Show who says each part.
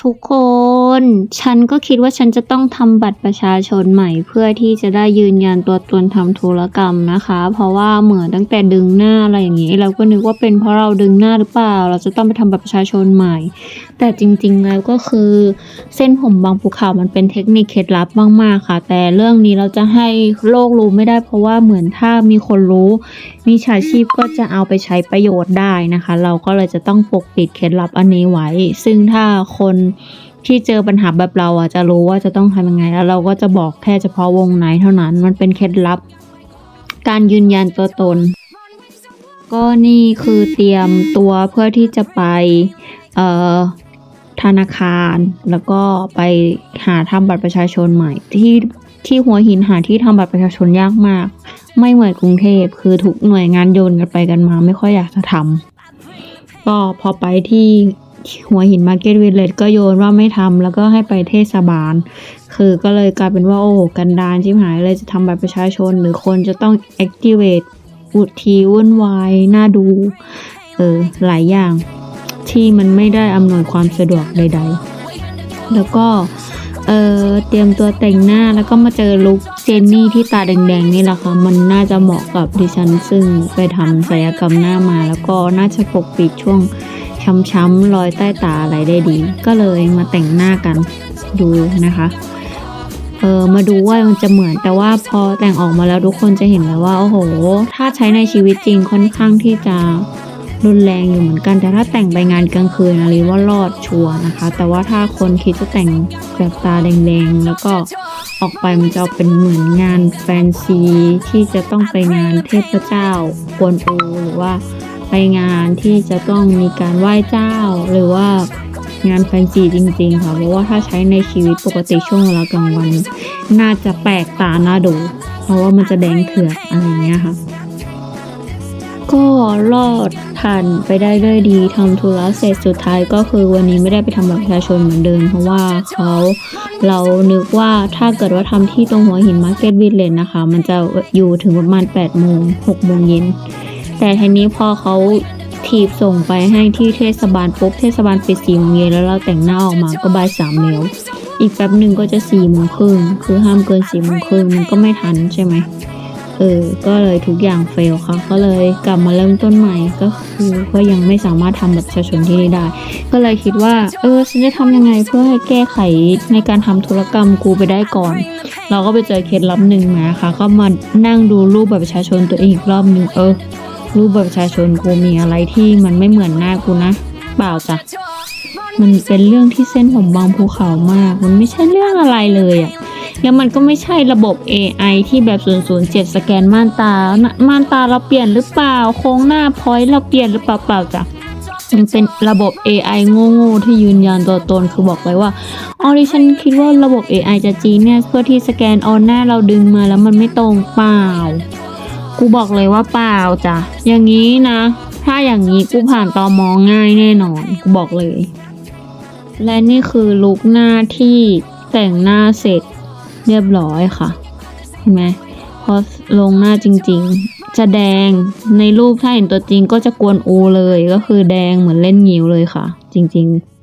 Speaker 1: ทุกคน ฉันก็คิดว่าฉันจะต้องทำบัตรประชาชนใหม่ เพื่อที่จะได้ยืนยันตัวตนทำธุรกรรมนะคะ เพราะว่าเหมือนตั้งแต่ดึงหน้าอะไรอย่างนี้ เราก็นึกว่าเป็นเพราะเราดึงหน้าหรือเปล่า เราจะต้องไปทำบัตรประชาชนใหม่ แต่จริงๆแล้วก็คือ เส้นผมบางภูเขามันเป็นเทคนิคเคล็ดลับมากๆค่ะ แต่เรื่องนี้เราจะให้โลกรู้ไม่ได้ เพราะว่าเหมือนถ้ามีคนรู้มีฉาชีพก็จะเอาไปใช้ประโยชน์ได้นะคะ เราก็เลยจะต้องปกปิดเคล็ดลับอันนี้ไว้ ซึ่งถ้าคน ที่เจอปัญหาแบบเราอะจะรู้ว่าจะต้องทำยังไง แล้วเราก็จะบอกแค่เฉพาะวงในเท่านั้น มันเป็นเคล็ดลับ การยืนยันตัวตน ก็นี่คือเตรียมตัวเพื่อที่จะไปเอ่อธนาคารแล้วก็ไปหาทำบัตรประชาชนใหม่ ที่ที่หัวหินหาที่ทำบัตรประชาชนยากมาก ไม่เหมือนกรุงเทพคือทุกหน่วยงานโยนกันไปกันมา ไม่ค่อยอยากจะทำก็พอไปที่ หัวหินมาร์เก็ตวิลเลจก็โยนว่าไม่ทำแล้วก็ให้ไปเทศบาล คือก็เลยกลายเป็นว่าโอ้โหกันดานชิบหายเลยจะทำบัตรประชาชน หรือคนจะต้อง activate อุดทีวุ่นวายน่าดู เออ หลายอย่างที่มันไม่ได้อำนวยความสะดวกใด ๆ แล้วก็เออเตรียมตัวแต่งหน้าแล้วก็มาเจอลุคเจนนี่ที่ตาแดงๆนี่แหละค่ะ มันน่าจะเหมาะกับดิฉันซึ่งไปทำศัลยกรรมหน้ามา แล้วก็น่าจะปกปิดช่วง ช้ำๆรอยใต้ตาอะไรได้ดี ก็เลยมาแต่งหน้ากันดูนะคะเออมาดูว่ามันจะเหมือนแต่ว่าพอแต่งออกมาแล้วทุกคนจะเห็นแล้วว่าโอ้โห ถ้าใช้ในชีวิตจริงค่อนข้างที่จะรุนแรงอยู่เหมือนกัน แต่ถ้าแต่งไปงานกลางคืนอะไรว่ารอดชัวร์นะคะ แต่ว่าถ้าคนคิดจะแต่งแบบตาแดงๆ แล้วก็ออกไปมันจะเป็นเหมือนงานแฟนซีที่จะต้องไปงานเทพเจ้ากวนอูหรือว่า ไปงานที่จะต้องมีการไหว้เจ้า หรือว่างานแฟนซีจริงๆค่ะเพราะว่าถ้าใช้ในชีวิตปกติช่วงเวลากลางวัน น่าจะแปลกตาหน่าดู เพราะว่ามันจะแดงเถือกอะไรเงี้ยค่ะ ก็รอดผ่านไปได้ด้วยดีทำธุระเสร็จสุดท้ายก็คือวันนี้ไม่ได้ไปทำบัตรประชาชนเหมือนเดิมเพราะว่าเขาเรานึกว่าถ้าเกิดว่าทำที่ตรงหัวหินมาร์เก็ตวิลเลนนะคะ มันจะอยู่ถึงประมาณ8โมง6โมงเย็น แต่ทีนี้พอเขาทีบส่งไปให้ที่เทศบาลปุ๊บเทศบาลปิดสี่โมงเย็นแล้วเราแต่งหน้าออกมาก็บ่ายสามแล้วอีกแป๊บหนึ่งก็จะสี่โมงครึ่งคือห้ามเกินสี่โมงครึ่งมันก็ไม่ทันใช่ไหมเออ ก็เลยทุกอย่างเฟลค่ะ ก็เลยกลับมาเริ่มต้นใหม่ก็คือก็ยังไม่สามารถทำบัตรประชาชนที่นี่ได้ ก็เลยคิดว่า เออฉันจะทำยังไงเพื่อให้แก้ไขในการทำธุรกรรมกูไปได้ก่อน เราก็ไปเจอเคล็ดลับหนึ่งมาค่ะ ก็มานั่งดูรูปบัตรประชาชนตัวเองอีกรอบหนึ่งเออ รูปบัตรประชาชนกูมีอะไรที่มันไม่เหมือนหน้ากูนะ เปล่าจ้ะ มันเป็นเรื่องที่เส้นผมบางภูเขามาก มันไม่ใช่เรื่องอะไรเลยอะแล้วมันก็ไม่ใช่ระบบ AI ที่แบบ 007 สแกนม่านตา ม่านตาเราเปลี่ยนหรือเปล่า โค้งหน้าพอยต์เราเปลี่ยนหรือเปล่าเปล่าจ้ะมันเป็นระบบ AI โง่ๆที่ยืนยันตัวตนคือบอกเลยว่าอ๋อดิฉันคิดว่าระบบ AI จะจีนเนี่ยเพื่อที่สแกนออนหน้าเราดึงมาแล้วมันไม่ตรงเปล่า กูบอกเลยว่าเปล่าจ้ะ อย่างนี้นะ ถ้าอย่างนี้กูผ่านตอมองง่ายแน่นอน กูบอกเลย และนี่คือลุคหน้าที่แต่งหน้าเสร็จเรียบร้อยค่ะ เห็นไหมพอลงหน้าจริงๆ จะแดงในรูปถ้าเห็นตัวจริงก็จะกวนอูเลย ก็คือแดงเหมือนเล่นงิ้วเลยค่ะ จริง ๆ